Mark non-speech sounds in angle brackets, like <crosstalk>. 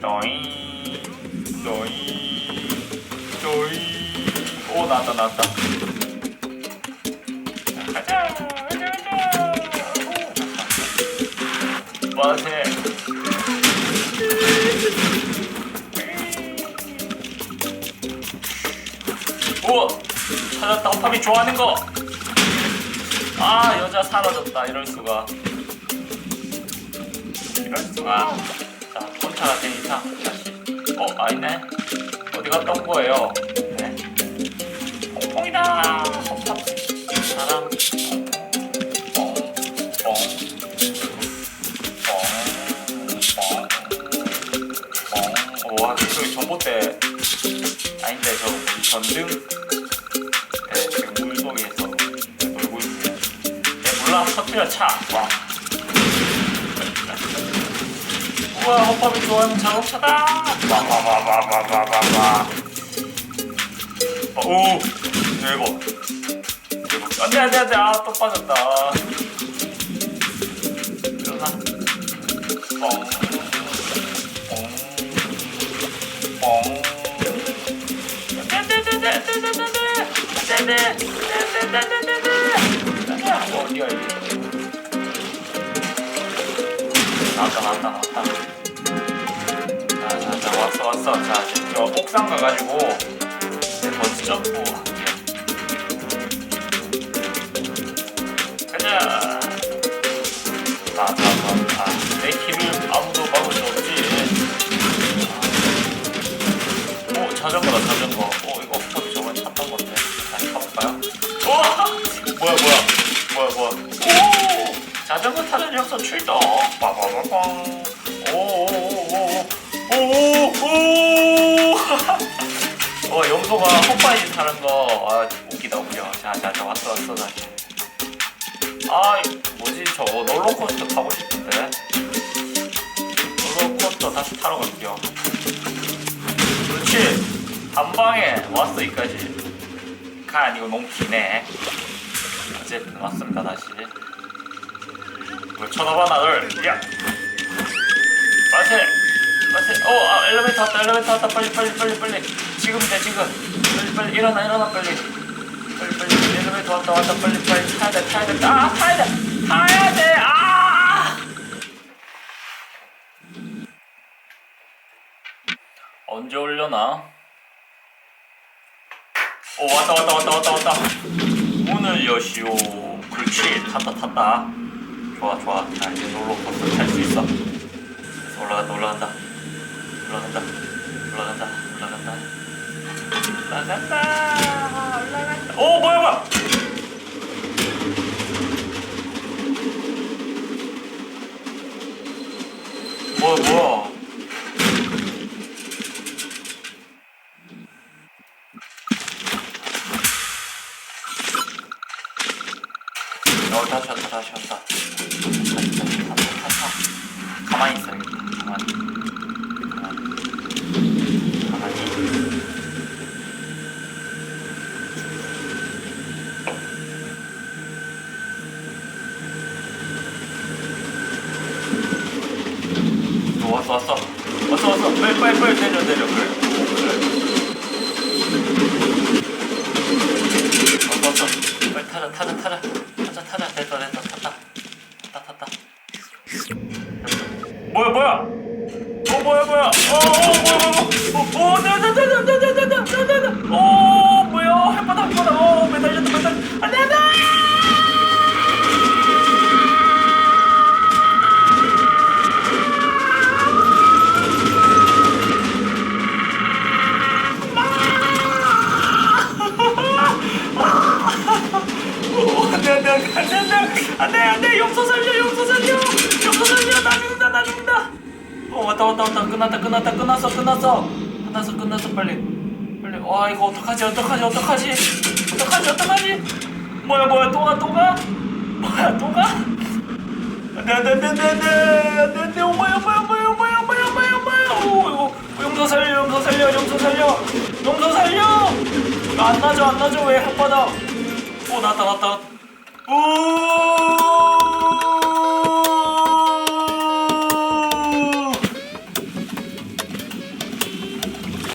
또잉 또잉 또잉. 오 나왔다 나왔다. 자, 가자 가자 가자. 오, 빠세 우와 찾았다. 호팝이 좋아하는 거. 아 여자 사라졌다. 이럴 수가. 이럴 수가 이상 다시 어 아니네. 어디 갔다 온 거예요? 네. 퐁퐁이다. 호팝 사람. 뽕뽕 뽕뽕뽕와 그쪽이 전봇대 아닌데 저 전등? 네, 지금 물속에서 놀고 있어요 네, 몰라 터뜨려 차. 와. 우와 호팝이 좋아하는 자동차다 와와와와와와와 오 대박 대박 안돼 안돼 안돼 아또 빠졌다 일어나 뻥 뻥. 어디야 이게? 나왔다 나왔다 나왔다. 왔어 왔어. 자 저 옥상 가가지고 버스 점프. 가자. 아아아내 길을 아무도 막을 수 없지. 오 자전거다 자전거 오 이거 스톱 저번에 탔던 건데 다시 타볼까요? 우와 뭐야 뭐야 뭐야 뭐야 오 자전거 타는 녀석 출동 빠바바빵 오오오오 오오오 와 <laughs> 염소가 헛바이 타는 거 아 웃기다 웃겨. 자 자 자 왔어 왔어 다시. 아 뭐지 저 롤러코스터 타고 싶은데. 롤러코스터 다시 타러 갈게요. 그렇지. 한 방에 왔어 여기까지. 칸 이거 너무 기네. 어쨌든 왔습니다 다시. 뭘 쳐다봐 나를. 야! 마세 마세 어 아 엘리베이터 왔다 엘리베이터 왔다. 빨리 빨리 빨리 빨리. 지금 돼 지금. 빨리 빨리 일어나 일어나 빨리. 빨리 빨리 엘리베이터 왔다 왔다. 빨리 빨리. 타야 돼 타야 돼 아 타야 돼. 타야 돼 아! 언제 올려나? 오 왔다 왔다 왔다 왔다 왔다. 문을 여시오. 그렇지. 탔다 탔다. 좋아 좋아. 자 이제 롤러코스터 탈 수 있어. 올라간다 올라간다 올라간다 올라간다 올라간다 올라간다 올라간다 오 뭐야 뭐야 뭐야 뭐야 어 다시 왔다 다시 왔다 다시 다시 다시 다시 가만히 있어 여기 가만히 가만히 왔어 왔어 왔어 왔어 빨리 빨리 빨리 내려 내려 그래 왔어 왔어 빨리 타자 타자 타자 타자 타자 됐다 됐다 탔다 탔다 탔다 뭐야 뭐야 어 뭐야 뭐야 어어 뭐야 뭐야 어어나나나나나나나나나 어뭐 용서 살려 용서 살려! 용서 살려! 나 죽는다 나 죽는다! 어 왔다 왔다 왔다. 끝났다 끝났다. 끝났어 끝났어. 끝났어 끝났어. 빨리. 빨리. 와 이거 어떡하지 어떡하지 어떡하지? 어떡하지 어떡하지? 뭐야 뭐야 또가 또가? 뭐야 또가? 안돼 안돼 안돼 안돼 안돼 안돼 오 뭐야 뭐야 뭐야 뭐야 뭐야 뭐야 뭐야. 오 용서 살려 용서 살려 용서 살려. 용서 살려! 안 나죠 안 나죠? 왜 혓바닥 오 나왔다 나왔다. 오